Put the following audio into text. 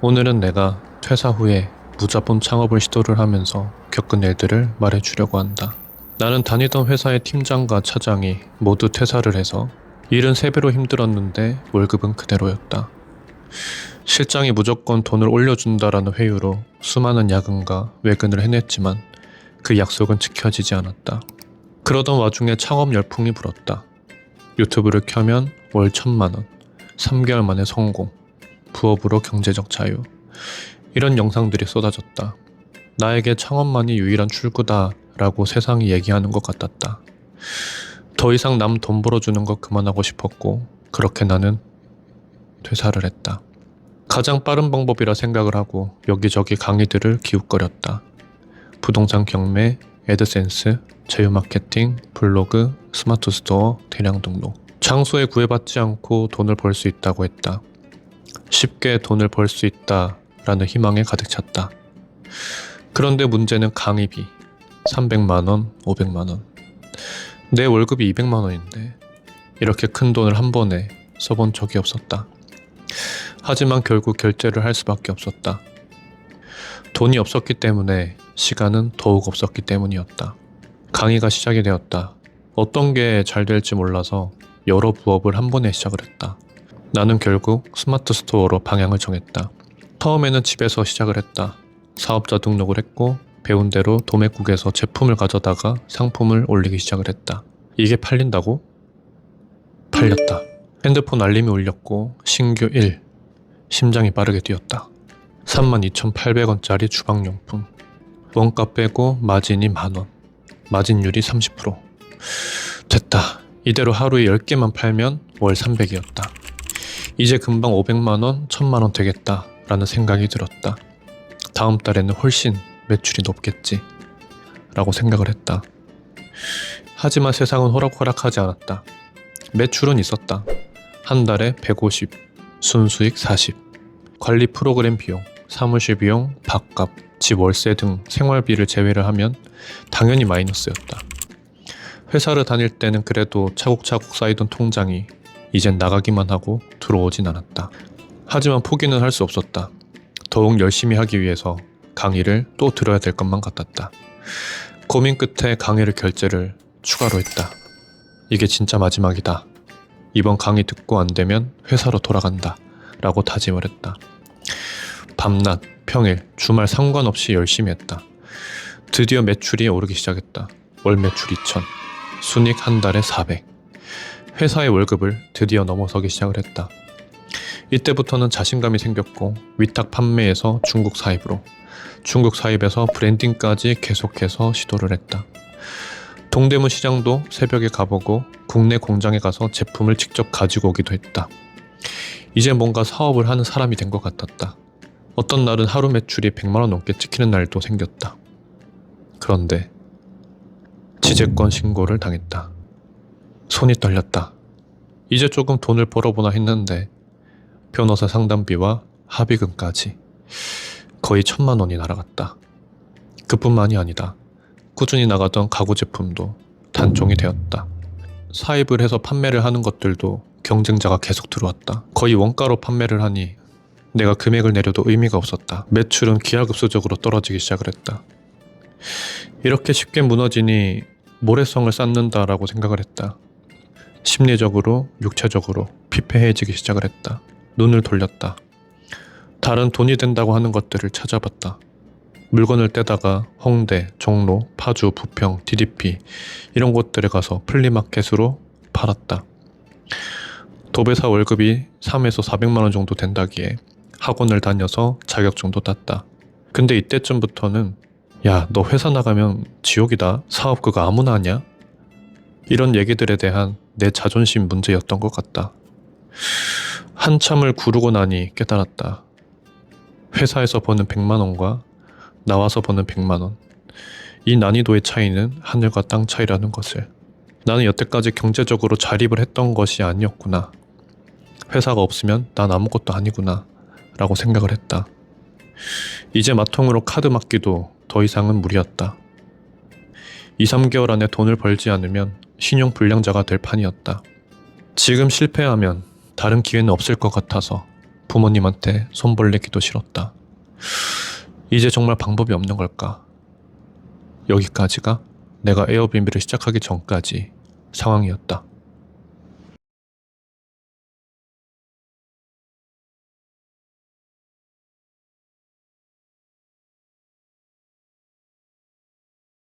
오늘은 내가 퇴사 후에 무자본 창업을 시도를 하면서 겪은 일들을 말해주려고 한다. 나는 다니던 회사의 팀장과 차장이 모두 퇴사를 해서 일은 3배로 힘들었는데 월급은 그대로였다. 실장이 무조건 돈을 올려준다라는 회유로 수많은 야근과 외근을 해냈지만 그 약속은 지켜지지 않았다. 그러던 와중에 창업 열풍이 불었다. 유튜브를 켜면 월 천만 원, 3개월 만에 성공, 부업으로 경제적 자유. 이런 영상들이 쏟아졌다. 나에게 창업만이 유일한 출구다 라고 세상이 얘기하는 것 같았다. 더 이상 남 돈 벌어주는 거 그만하고 싶었고, 그렇게 나는 퇴사를 했다. 가장 빠른 방법이라 생각을 하고 여기저기 강의들을 기웃거렸다. 부동산 경매, 애드센스, 제휴 마케팅, 블로그, 스마트 스토어, 대량 등록. 장소에 구애받지 않고 돈을 벌 수 있다고 했다. 쉽게 돈을 벌 수 있다라는 희망에 가득 찼다. 그런데 문제는 강의비. 300만 원, 500만 원. 내 월급이 200만 원인데 이렇게 큰 돈을 한 번에 써본 적이 없었다. 하지만 결국 결제를 할 수밖에 없었다. 돈이 없었기 때문에 시간은 더욱 없었기 때문이었다. 강의가 시작이 되었다. 어떤 게 잘 될지 몰라서 여러 부업을 한 번에 시작을 했다. 나는 결국 스마트 스토어로 방향을 정했다. 처음에는 집에서 시작을 했다. 사업자 등록을 했고 배운 대로 도매국에서 제품을 가져다가 상품을 올리기 시작을 했다. 이게 팔린다고? 팔렸다. 핸드폰 알림이 울렸고 신규 1. 심장이 빠르게 뛰었다. 32,800원짜리 주방용품. 원가 빼고 마진이 만원. 마진율이 30%. 됐다. 이대로 하루에 10개만 팔면 월 300이었다. 이제 금방 500만 원, 1000만 원 되겠다. 라는 생각이 들었다. 다음 달에는 훨씬 매출이 높겠지. 라고 생각을 했다. 하지만 세상은 호락호락하지 않았다. 매출은 있었다. 한 달에 150, 순수익 40. 관리 프로그램 비용, 사무실 비용, 밥값, 집 월세 등 생활비를 제외를 하면 당연히 마이너스였다. 회사를 다닐 때는 그래도 차곡차곡 쌓이던 통장이 이젠 나가기만 하고 들어오진 않았다. 하지만 포기는 할 수 없었다. 더욱 열심히 하기 위해서 강의를 또 들어야 될 것만 같았다. 고민 끝에 강의를 결제를 추가로 했다. 이게 진짜 마지막이다. 이번 강의 듣고 안 되면 회사로 돌아간다. 라고 다짐을 했다. 밤낮, 평일, 주말 상관없이 열심히 했다. 드디어 매출이 오르기 시작했다. 월 매출 2천, 순익 한 달에 400. 회사의 월급을 드디어 넘어서기 시작을 했다. 이때부터는 자신감이 생겼고 위탁 판매에서 중국 사입으로 중국 사입에서 브랜딩까지 계속해서 시도를 했다. 동대문 시장도 새벽에 가보고 국내 공장에 가서 제품을 직접 가지고 오기도 했다. 이제 뭔가 사업을 하는 사람이 된 것 같았다. 어떤 날은 하루 매출이 100만원 넘게 찍히는 날도 생겼다. 그런데 지재권 신고를 당했다. 손이 떨렸다. 이제 조금 돈을 벌어보나 했는데 변호사 상담비와 합의금까지 거의 천만 원이 날아갔다. 그뿐만이 아니다. 꾸준히 나가던 가구 제품도 단종이 되었다. 사입을 해서 판매를 하는 것들도 경쟁자가 계속 들어왔다. 거의 원가로 판매를 하니 내가 금액을 내려도 의미가 없었다. 매출은 기하급수적으로 떨어지기 시작을 했다. 이렇게 쉽게 무너지니 모래성을 쌓는다라고 생각을 했다. 심리적으로, 육체적으로 피폐해지기 시작을 했다. 눈을 돌렸다. 다른 돈이 된다고 하는 것들을 찾아봤다. 물건을 떼다가 홍대, 종로, 파주, 부평, DDP 이런 곳들에 가서 플리마켓으로 팔았다. 도배사 월급이 3에서 400만 원 정도 된다기에 학원을 다녀서 자격증도 땄다. 근데 이때쯤부터는 야, 너 회사 나가면 지옥이다. 사업 그거 아무나 하냐? 이런 얘기들에 대한 내 자존심 문제였던 것 같다. 한참을 구르고 나니 깨달았다. 회사에서 버는 100만 원과 나와서 버는 100만 원. 이 난이도의 차이는 하늘과 땅 차이라는 것을. 나는 여태까지 경제적으로 자립을 했던 것이 아니었구나. 회사가 없으면 난 아무것도 아니구나. 라고 생각을 했다. 이제 마통으로 카드 맡기도 더 이상은 무리였다. 2, 3개월 안에 돈을 벌지 않으면 신용 불량자가 될 판이었다. 지금 실패하면 다른 기회는 없을 것 같아서 부모님한테 손 벌리기도 싫었다. 이제 정말 방법이 없는 걸까? 여기까지가 내가 에어비앤비를 시작하기 전까지 상황이었다.